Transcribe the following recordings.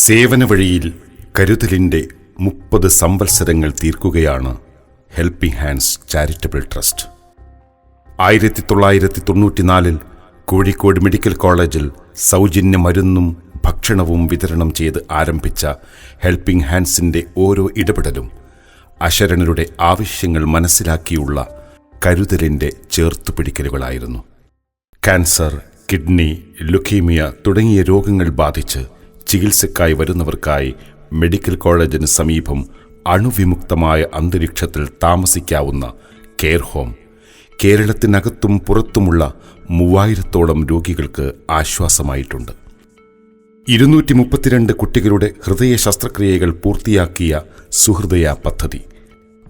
സേവന വഴിയിൽ കരുതലിന്റെ മുപ്പത് സംവത്സരങ്ങൾ തീർക്കുകയാണ് ഹെൽപ്പിംഗ് ഹാൻഡ്സ് ചാരിറ്റബിൾ ട്രസ്റ്റ് ആയിരത്തി തൊള്ളായിരത്തി തൊണ്ണൂറ്റിനാലിൽ കോഴിക്കോട് മെഡിക്കൽ കോളേജിൽ സൗജന്യ മരുന്നും ഭക്ഷണവും വിതരണം ചെയ്ത് ആരംഭിച്ച ഹെൽപ്പിംഗ് ഹാൻഡ്സിന്റെ ഓരോ ഇടപെടലും അശരണരുടെ ആവശ്യങ്ങൾ മനസ്സിലാക്കിയുള്ള കരുതലിന്റെ ചേർത്തുപിടിക്കലുകളായിരുന്നു. ക്യാൻസർ കിഡ്നി ലുക്കീമിയ തുടങ്ങിയ രോഗങ്ങൾ ബാധിച്ച് ചികിത്സക്കായി വരുന്നവർക്കായി മെഡിക്കൽ കോളേജിന് സമീപം അണുവിമുക്തമായ അന്തരീക്ഷത്തിൽ താമസിക്കാവുന്ന കെയർ ഹോം. കേരളത്തിനകത്തും പുറത്തുമുള്ള മൂവായിരത്തോളം രോഗികൾക്ക് ആശ്വാസമായിട്ടുണ്ട്. ഇരുന്നൂറ്റി മുപ്പത്തിരണ്ട് കുട്ടികളുടെ ഹൃദയ ശസ്ത്രക്രിയകൾ പൂർത്തിയാക്കിയ സുഹൃദയ പദ്ധതി.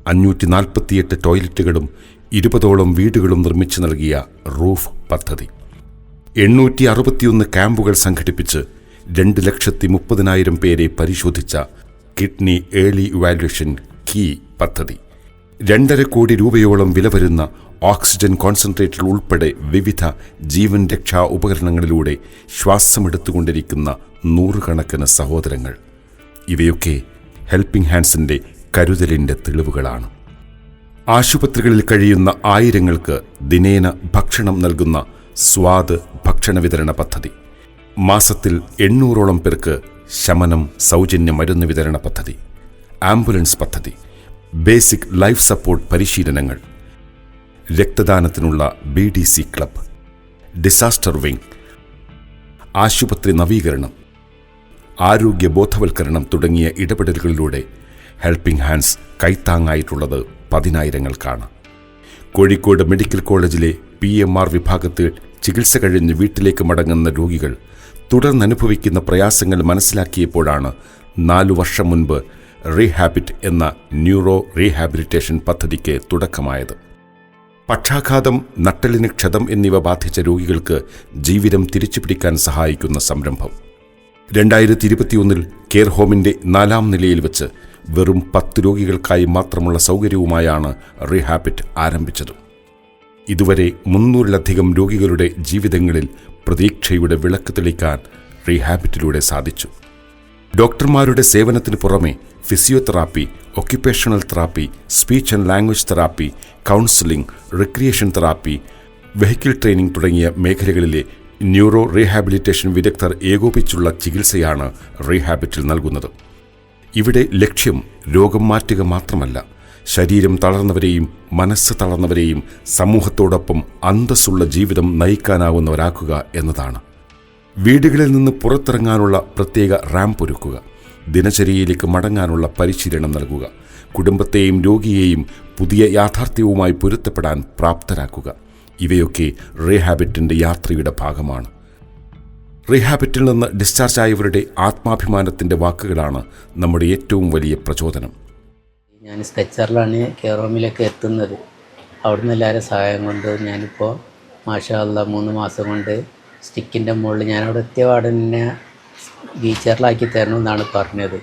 അഞ്ഞൂറ്റി നാൽപ്പത്തിയെട്ട് ടോയ്ലറ്റുകളും ഇരുപതോളം വീടുകളും നിർമ്മിച്ചു നൽകിയ റൂഫ് പദ്ധതി. എണ്ണൂറ്റി അറുപത്തിയൊന്ന് ക്യാമ്പുകൾ സംഘടിപ്പിച്ച് രണ്ട് ലക്ഷത്തി മുപ്പതിനായിരം പേരെ പരിശോധിച്ച കിഡ്നി ഏർലി ഇവാലുവേഷൻ കീ പദ്ധതി. രണ്ടര കോടി രൂപയോളം വില വരുന്ന ഓക്സിജൻ കോൺസെൻട്രേറ്റർ ഉൾപ്പെടെ വിവിധ ജീവൻ രക്ഷാ ഉപകരണങ്ങളിലൂടെ ശ്വാസമെടുത്തുകൊണ്ടിരിക്കുന്ന നൂറുകണക്കിന് സഹോദരങ്ങൾ. ഇവയൊക്കെ ഹെൽപ്പിംഗ് ഹാൻഡ്സിന്റെ കരുതലിന്റെ തെളിവുകളാണ്. ആശുപത്രികളിൽ കഴിയുന്ന ആയിരങ്ങൾക്ക് ദിനേന ഭക്ഷണം നൽകുന്ന സ്വാദ് ഭക്ഷണ വിതരണ പദ്ധതി. മാസത്തിൽ എണ്ണൂറോളം പേർക്ക് ശമനം സൗജന്യ മരുന്ന് വിതരണ പദ്ധതി ആംബുലൻസ് പദ്ധതി ബേസിക് ലൈഫ് സപ്പോർട്ട് പരിശീലനങ്ങൾ രക്തദാനത്തിനുള്ള B D C club disaster wing ആശുപത്രി നവീകരണം ആരോഗ്യ ബോധവൽക്കരണം തുടങ്ങിയ ഇടപെടലുകളിലൂടെ ഹെൽപ്പിംഗ് ഹാൻഡ്സ് കൈത്താങ്ങായിട്ടുള്ളത് പതിനായിരങ്ങൾക്കാണ്. കോഴിക്കോട് മെഡിക്കൽ കോളേജിലെ പി എം ആർ വിഭാഗത്തിൽ ചികിത്സ കഴിഞ്ഞ് വീട്ടിലേക്ക് മടങ്ങുന്ന രോഗികൾ തുടർന്നനുഭവിക്കുന്ന പ്രയാസങ്ങൾ മനസ്സിലാക്കിയപ്പോഴാണ് നാലു വർഷം മുൻപ് റീഹാബിറ്റ് എന്ന ന്യൂറോ റീഹാബിലിറ്റേഷൻ പദ്ധതിക്ക് തുടക്കമായത്. പക്ഷാഘാതം നട്ടലിന് ക്ഷതം എന്നിവ ബാധിച്ച രോഗികൾക്ക് ജീവിതം തിരിച്ചുപിടിക്കാൻ സഹായിക്കുന്ന സംരംഭം. രണ്ടായിരത്തി ഇരുപത്തിയൊന്നിൽ കെയർ ഹോമിന്റെ നാലാം നിലയിൽ വെച്ച് വെറും പത്ത് രോഗികൾക്കായി മാത്രമുള്ള സൗകര്യവുമായാണ് റീഹാബിറ്റ് ആരംഭിച്ചത്. ഇതുവരെ മുന്നൂറിലധികം രോഗികളുടെ ജീവിതങ്ങളിൽ പ്രതീക്ഷയുടെ വിളക്ക് തെളിക്കാൻ റീഹാബിറ്റിലൂടെ സാധിച്ചു. ഡോക്ടർമാരുടെ സേവനത്തിന് പുറമെ physiotherapy occupational therapy speech and language therapy counselling recreation therapy vehicle training തുടങ്ങിയ മേഖലകളിലെ ന്യൂറോ റീഹാബിലിറ്റേഷൻ വിദഗ്ധർ ഏകോപിച്ചുള്ള ചികിത്സയാണ് റീഹാബിറ്റിൽ നൽകുന്നത്. ഇവിടെ ലക്ഷ്യം രോഗം മാറ്റുക മാത്രമല്ല ശരീരം തളർന്നവരെയും മനസ്സ് തളർന്നവരെയും സമൂഹത്തോടൊപ്പം അന്തസ്സുള്ള ജീവിതം നയിക്കാനാവുന്നവരാക്കുക എന്നതാണ്. വീടുകളിൽ നിന്ന് പുറത്തിറങ്ങാനുള്ള പ്രത്യേക റാമ്പ് ഒരുക്കുക. ദിനചര്യയിലേക്ക് മടങ്ങാനുള്ള പരിശീലനം നൽകുക. കുടുംബത്തെയും രോഗിയെയും പുതിയ യാഥാർത്ഥ്യവുമായി പൊരുത്തപ്പെടാൻ പ്രാപ്തരാക്കുക. ഇവയൊക്കെ റീഹാബിറ്റിന്റെ യാത്രയുടെ ഭാഗമാണ്. റീഹാബിറ്റിൽ നിന്ന് ഡിസ്ചാർജ് ആയവരുടെ ആത്മാഭിമാനത്തിന്റെ വാക്കുകളാണ് നമ്മുടെ ഏറ്റവും വലിയ പ്രചോദനം. ഞാൻ സ്കെച്ചറിലാണ് കെയർ ഹോമിലേക്ക് എത്തുന്നത്. അവിടുന്ന് എല്ലാവരും സഹായം കൊണ്ട് ഞാനിപ്പോൾ മാഷാല്ല മൂന്ന് മാസം കൊണ്ട് സ്റ്റിക്കിന്റെ മുകളിൽ ഞാനവിടെ എത്തിയ പാടെ തന്നെ വീച്ചറിലാക്കി തരണം എന്നാണ് പറഞ്ഞത്.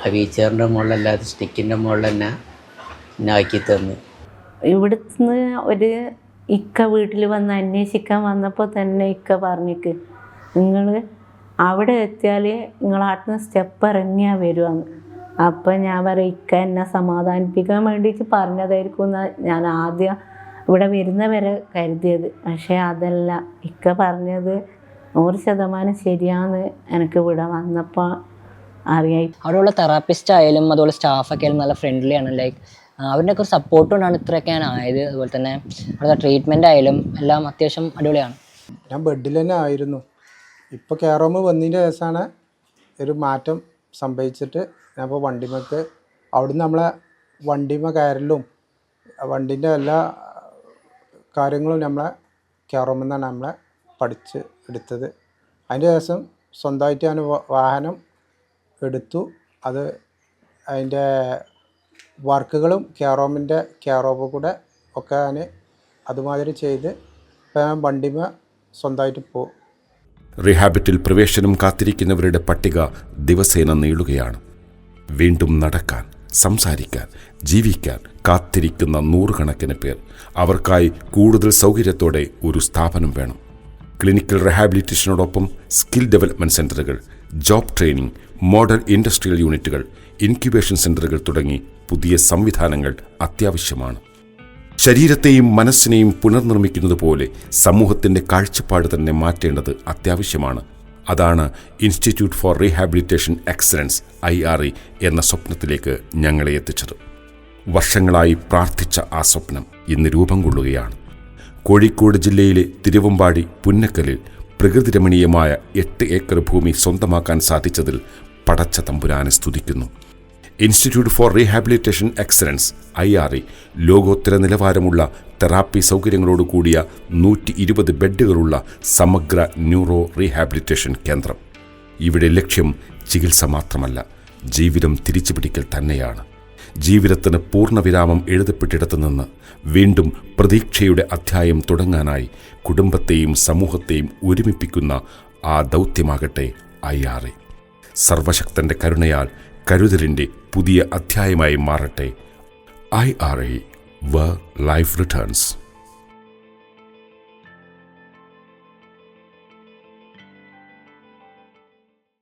ആ വീച്ചറിന്റെ മുകളിലല്ലാതെ സ്റ്റിക്കിന്റെ മുകളിൽ തന്നെ എന്നെ ആക്കി തന്നു. ഇവിടുന്ന് ഒരു ഇക്ക വീട്ടിൽ വന്ന് അന്വേഷിക്കാൻ വന്നപ്പോൾ തന്നെ ഇക്ക പറഞ്ഞിക്ക് നിങ്ങൾ അവിടെ എത്തിയാൽ നിങ്ങളാട്ടുന്ന സ്റ്റെപ്പ് ഇറങ്ങിയാൽ വരുവാന്ന്. അപ്പം ഞാൻ പറയും ഇക്ക എന്നെ സമാധാനിപ്പിക്കാൻ വേണ്ടിയിട്ട് പറഞ്ഞതായിരിക്കും എന്ന് ഞാൻ ആദ്യം ഇവിടെ വരുന്നവരെ കരുതിയത്. പക്ഷേ അതല്ല ഇക്ക പറഞ്ഞത് നൂറ് ശതമാനം ശരിയാന്ന് എനിക്ക് ഇവിടെ വന്നപ്പോൾ അറിയായി. അവിടെയുള്ള തെറാപ്പിസ്റ്റ് ആയാലും അതുപോലെ സ്റ്റാഫൊക്കെ ആയാലും നല്ല ഫ്രണ്ട്ലി ആണ്. ലൈക്ക് അവരുടെ ഒക്കെ സപ്പോർട്ട് കൊണ്ടാണ് ഇത്രയൊക്കെ ഞാൻ ആയത്. അതുപോലെ തന്നെ അവിടുത്തെ ട്രീറ്റ്മെന്റ് ആയാലും എല്ലാം അത്യാവശ്യം അടിപൊളിയാണ്. ഞാൻ ബെഡിൽ തന്നെ ആയിരുന്നു. ഇപ്പോൾ കെയറോമ് വന്നതിന്റെ ശേഷമാണ് ഒരു മാറ്റം സംഭവിച്ചിട്ട് ഞാൻ ഇപ്പോൾ വണ്ടിമക്ക് അവിടുന്ന് നമ്മളെ വണ്ടിമ കയറലും വണ്ടീന്റെ എല്ലാ കാര്യങ്ങളും നമ്മളെ കയറുമെന്നാണ് നമ്മളെ പഠിച്ച് എടുത്തത്. അതിന്റെ ശേഷം സ്വന്തമായിട്ട് ഞാൻ വാഹനം എടുത്തു. അത് അതിന്റെ വർക്കുകളും കെയറോമിന്റെ കെയറോപ്പ് കൂടെ ഒക്കെ ഞാൻ അതുമാതിരി ചെയ്ത് ഇപ്പം ഞാൻ വണ്ടിമ സ്വന്തമായിട്ട് പോകും റിഹാബിറ്റിൽ പ്രവേശനം കാത്തിരിക്കുന്നവരുടെ പട്ടിക ദിവസേന നീളുകയാണ്. വീണ്ടും നടക്കാൻ സംസാരിക്കാൻ ജീവിക്കാൻ കാത്തിരിക്കുന്ന നൂറുകണക്കിന് പേർ അവർക്കായി കൂടുതൽ സൗകര്യത്തോടെ ഒരു സ്ഥാപനം വേണം. ക്ലിനിക്കൽ റിഹാബിലിറ്റേഷനോടൊപ്പം സ്കിൽ ഡെവലപ്മെന്റ് സെന്ററുകൾ ജോബ് ട്രെയിനിങ് മോഡൽ ഇൻഡസ്ട്രിയൽ യൂണിറ്റുകൾ ഇൻക്യുബേഷൻ സെന്ററുകൾ തുടങ്ങി പുതിയ സംവിധാനങ്ങൾ അത്യാവശ്യമാണ്. ശരീരത്തെയും മനസ്സിനെയും പുനർനിർമ്മിക്കുന്നത് പോലെ സമൂഹത്തിന്റെ കാഴ്ചപ്പാട് തന്നെ മാറ്റേണ്ടത് അത്യാവശ്യമാണ്. അതാണ് institute for rehabilitation excellence I R E എന്ന സ്വപ്നത്തിലേക്ക് ഞങ്ങളെ എത്തിച്ചത്. വർഷങ്ങളായി പ്രാർത്ഥിച്ച ആ സ്വപ്നം ഇന്ന് രൂപം കൊള്ളുകയാണ്. കോഴിക്കോട് ജില്ലയിലെ തിരുവമ്പാടി പുന്നക്കലിൽ പ്രകൃതിരമണീയമായ എട്ട് ഏക്കർ ഭൂമി സ്വന്തമാക്കാൻ സാധിച്ചതിൽ പടച്ച തമ്പുരാനെ സ്തുതിക്കുന്നു. Institute for rehabilitation excellence I R E ലോകോത്തര നിലവാരമുള്ള തെറാപ്പി സൗകര്യങ്ങളോട് കൂടിയ നൂറ്റി ഇരുപത് ബെഡുകളുള്ള സമഗ്ര ന്യൂറോ റീഹാബിലിറ്റേഷൻ കേന്ദ്രം. ഇവിടെ ലക്ഷ്യം ചികിത്സ മാത്രമല്ല ജീവിതം തിരിച്ചു പിടിക്കൽ തന്നെയാണ്. ജീവിതത്തിന് പൂർണവിരാമം എഴുതപ്പെട്ടിടത്തു നിന്ന് വീണ്ടും പ്രതീക്ഷയുടെ അധ്യായം തുടങ്ങാനായി കുടുംബത്തെയും സമൂഹത്തെയും ഒരുമിപ്പിക്കുന്ന ആ ദൗത്യമാകട്ടെ ഐ ആർ സർവശക്തന്റെ കരുണയാൽ കരുതലിന്റെ പുതിയ അധ്യായമായി മാറട്ടെ. ഐ ആർ എ വ ലൈഫ് റിട്ടേൺസ്